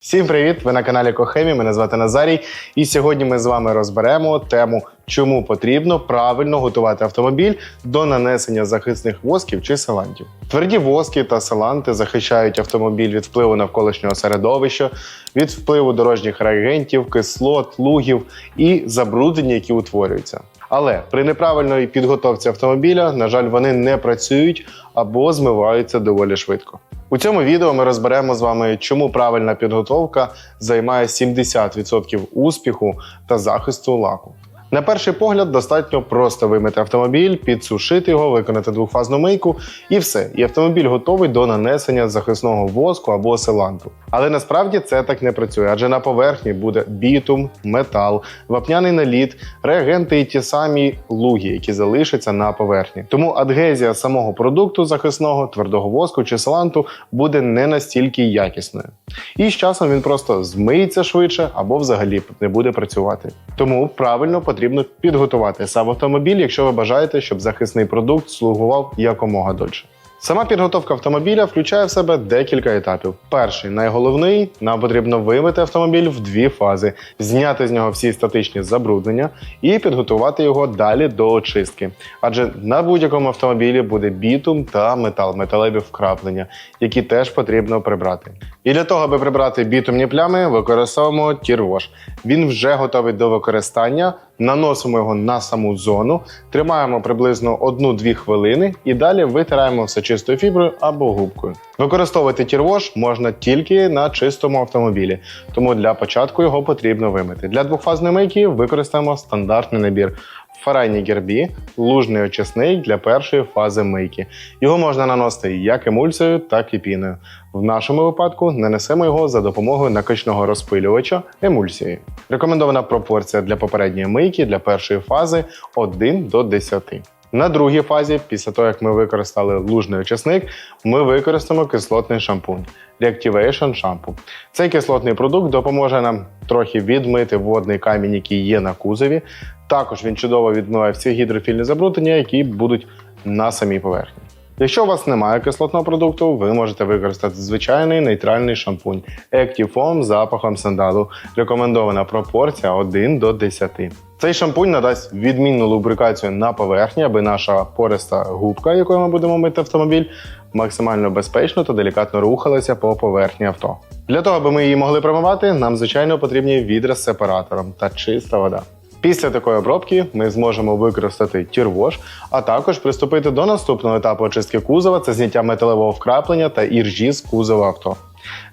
Всім привіт! Ви на каналі Кохемі. Мене звати Назарій. І сьогодні ми з вами розберемо тему, чому потрібно правильно готувати автомобіль до нанесення захисних восків чи селантів. Тверді воски та селанти захищають автомобіль від впливу навколишнього середовища, від впливу дорожніх реагентів, кислот, лугів і забруднень, які утворюються. Але при неправильній підготовці автомобіля, на жаль, вони не працюють або змиваються доволі швидко. У цьому відео ми розберемо з вами, чому правильна підготовка займає 70% успіху та захисту лаку. На перший погляд, достатньо просто вимити автомобіль, підсушити його, виконати двохфазну мийку і все. І автомобіль готовий до нанесення захисного воску або селанту. Але насправді це так не працює, адже на поверхні буде бітум, метал, вапняний наліт, реагенти і ті самі луги, які залишаться на поверхні. Тому адгезія самого продукту захисного, твердого воску чи селанту буде не настільки якісною. І з часом він просто змиється швидше або взагалі не буде працювати. Тому правильно потрібно підготувати сам автомобіль, якщо ви бажаєте, щоб захисний продукт слугував якомога дольше. Сама підготовка автомобіля включає в себе декілька етапів. Перший, найголовний, нам потрібно вимити автомобіль в дві фази, зняти з нього всі статичні забруднення і підготувати його далі до очистки. Адже на будь-якому автомобілі буде бітум та метал, металеві вкраплення, які теж потрібно прибрати. І для того, аби прибрати бітумні плями, використовуємо тірвош. Він вже готовий до використання. Наносимо його на саму зону, тримаємо приблизно 1-2 хвилини і далі витираємо все чистою фіброю або губкою. Використовувати тірвош можна тільки на чистому автомобілі, тому для початку його потрібно вимити. Для двохфазної мийки використаємо стандартний набір. Фарайні гербі лужний очисник для першої фази мийки. Його можна наносити як емульсією, так і піною. В нашому випадку нанесемо його за допомогою накачного розпилювача емульсії. Рекомендована пропорція для попередньої мийки для першої фази 1 до 10. На другій фазі, після того як ми використали лужний очисник, ми використаємо кислотний шампунь Reactivation Shampoo. Цей кислотний продукт допоможе нам трохи відмити водний камінь, який є на кузові. Також він чудово відмиває всі гідрофільні забруднення, які будуть на самій поверхні. Якщо у вас немає кислотного продукту, ви можете використати звичайний нейтральний шампунь Active Foam з запахом сандалу. Рекомендована пропорція 1 до 10. Цей шампунь надасть відмінну лубрикацію на поверхні, аби наша пориста губка, якою ми будемо мити автомобіль, максимально безпечно та делікатно рухалася по поверхні авто. Для того, аби ми її могли промивати, нам звичайно потрібні відра з сепаратором та чиста вода. Після такої обробки ми зможемо використати тірвош, а також приступити до наступного етапу очистки кузова це зняття металевого вкраплення та іржі з кузова авто.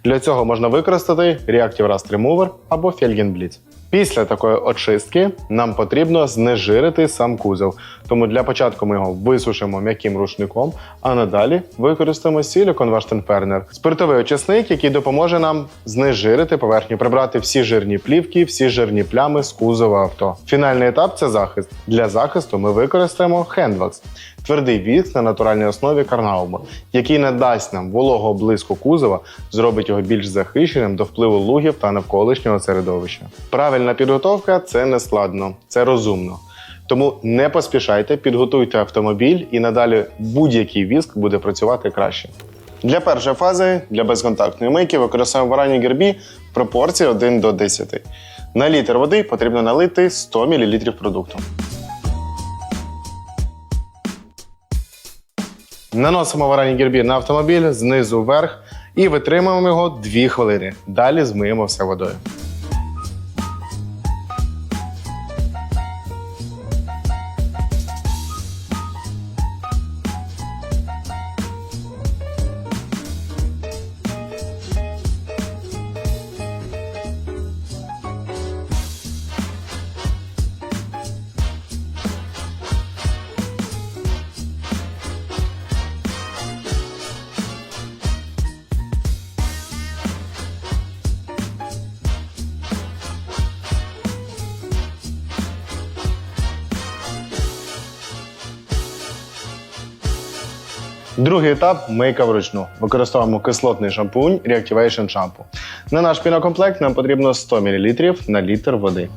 Для цього можна використати Reactive Rust Remover або Felgenblitz. Після такої очистки нам потрібно знежирити сам кузов, тому для початку ми його висушимо м'яким рушником, а надалі використаємо Wash Ferner – спиртовий очисник, який допоможе нам знежирити поверхню, прибрати всі жирні плівки, всі жирні плями з кузова авто. Фінальний етап це захист. Для захисту ми використаємо Handwax – твердий вікс на натуральній основі карнауму, який не дасть нам вологого блиску кузова, зробить його більш захищеним до впливу лугів та навколишнього середовища. Правильна підготовка це не складно, це розумно. Тому не поспішайте, підготуйте автомобіль і надалі будь-який віск буде працювати краще. Для першої фази для безконтактної мийки використовуємо варані гербі в пропорції 1 до 10. На літр води потрібно налити 100 мл продукту. Наносимо варані гірбі на автомобіль знизу вверх і витримуємо його 2 хвилини. Далі змиємо все водою. Другий етап мийка вручну. Використовуємо кислотний шампунь Reactivation Shampoo. На наш пінокомплект нам потрібно 100 мл на літр води.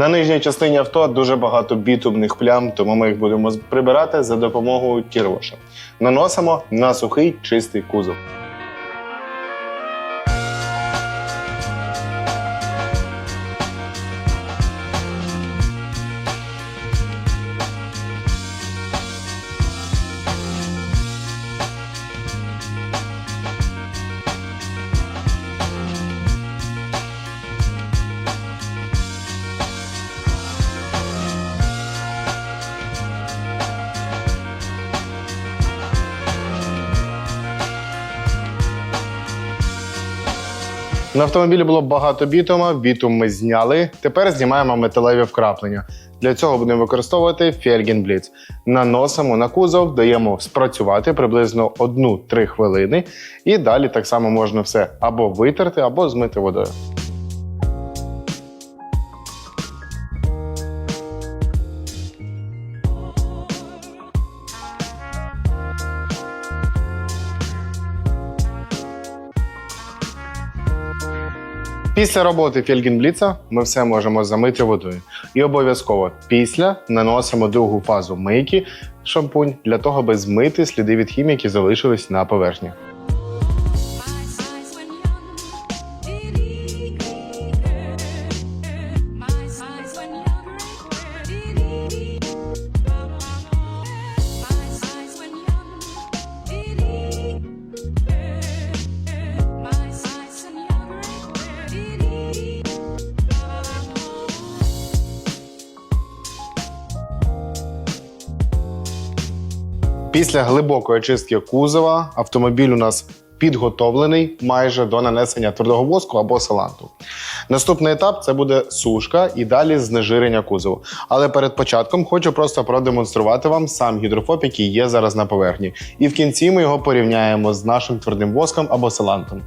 На нижній частині авто дуже багато бітумних плям, тому ми їх будемо прибирати за допомогою тірвоша. Наносимо на сухий чистий кузов. На автомобілі було багато бітума, бітум ми зняли. Тепер знімаємо металеві вкраплення. Для цього будемо використовувати Фельген Blitz. Наносимо на кузов, даємо спрацювати приблизно 1-3 хвилини. І далі так само можна все або витерти, або змити водою. Після роботи Фельгінбліца ми все можемо замити водою. І обов'язково після наносимо другу фазу мийки шампунь для того, аби змити сліди від хімії, які залишились на поверхні. Після глибокої очистки кузова автомобіль у нас підготовлений майже до нанесення твердого воску або саланту. Наступний етап це буде сушка і далі знежирення кузову. Але перед початком хочу просто продемонструвати вам сам гідрофоб, який є зараз на поверхні. І в кінці ми його порівняємо з нашим твердим воском або салантом.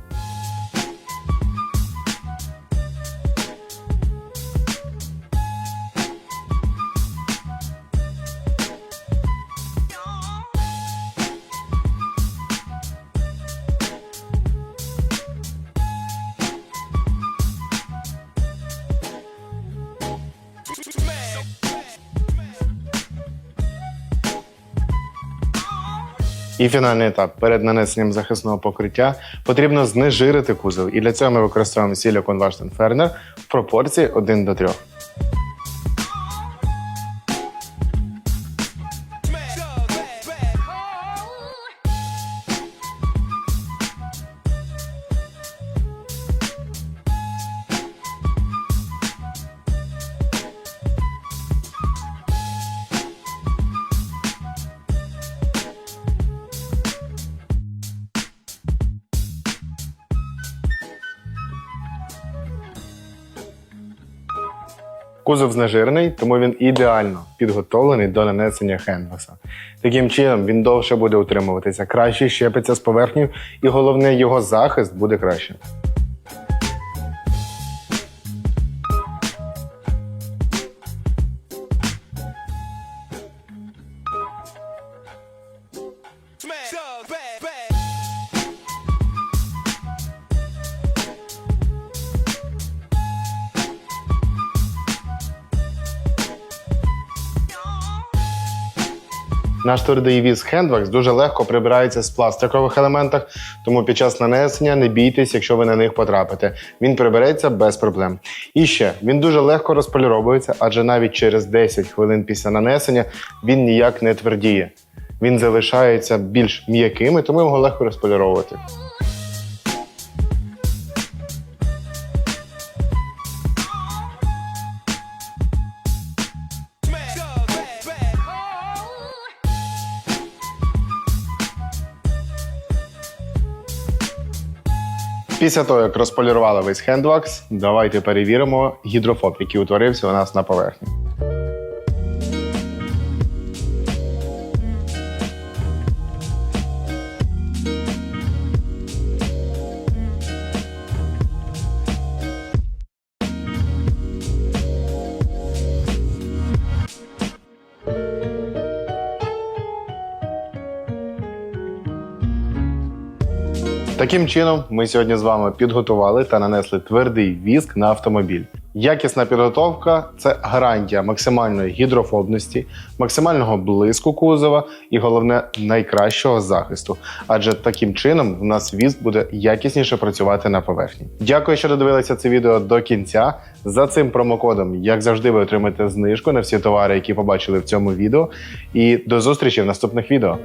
І фінальний етап перед нанесенням захисного покриття потрібно знежирити кузов. І для цього ми використовуємо Wash Ferner в пропорції 1 до 3. Кузов знежирений, тому він ідеально підготовлений до нанесення хенваса. Таким чином він довше буде утримуватися, краще щепиться з поверхнею, і головне, його захист буде краще. Наш твердий віз Handwax дуже легко прибирається з пластикових елементах, тому під час нанесення не бійтесь, якщо ви на них потрапите. Він прибереться без проблем. І ще він дуже легко розполіровується, адже навіть через 10 хвилин після нанесення він ніяк не твердіє. Він залишається більш м'яким, і тому його легко розполіровувати. Після того, як розполірували весь хендвакс, давайте перевіримо гідрофоб, який утворився у нас на поверхні. Таким чином, ми сьогодні з вами підготували та нанесли твердий віск на автомобіль. Якісна підготовка це гарантія максимальної гідрофобності, максимального блиску кузова і головне найкращого захисту. Адже таким чином в нас візк буде якісніше працювати на поверхні. Дякую, що додивилися це відео до кінця. За цим промокодом, як завжди, ви отримаєте знижку на всі товари, які побачили в цьому відео. І до зустрічі в наступних відео.